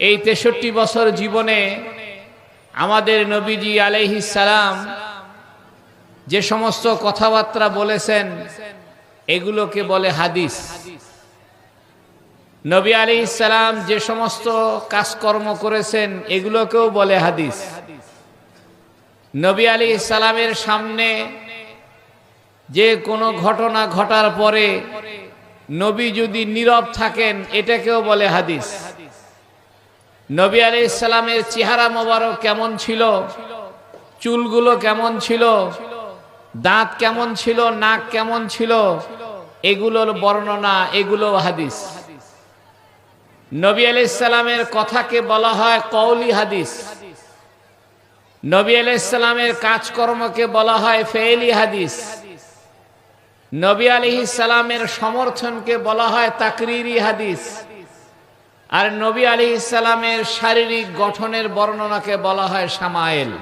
এই তেষট্টি বছর জীবনে আমাদের নবীজি আলহি সালাম যে সমস্ত কথাবার্তা বলেছেন, এগুলোকে বলে হাদিস। নবী আলী ইসালাম যে সমস্ত কাজকর্ম করেছেন, এগুলোকেও বলে হাদিস। নবী আলী ইসালামের সামনে যে কোনো ঘটনা ঘটার পরে নবী যদি নীরব থাকেন, এটাকেও বলে হাদিস। নবী আলী ইসলামের চেহারা মোবারক কেমন ছিল? চুলগুলো কেমন ছিল? দাঁত কেমন ছিল? নাক কেমন ছিল? এগুলোর বর্ণনা এগুলো হাদিস। নবী আলি ইসলামের কথাকে বলা হয় কৌলি হাদিস। নবী আলি ইসলামের কাজকর্মকে বলা হয় ফেলি হাদিস। নবী আলি ইসলামের সমর্থনকে বলা হয় তাকরিরি হাদিস। আর নবী আলী ইসলামের শারীরিক গঠনের বর্ণনাকে বলা হয় সামায়েল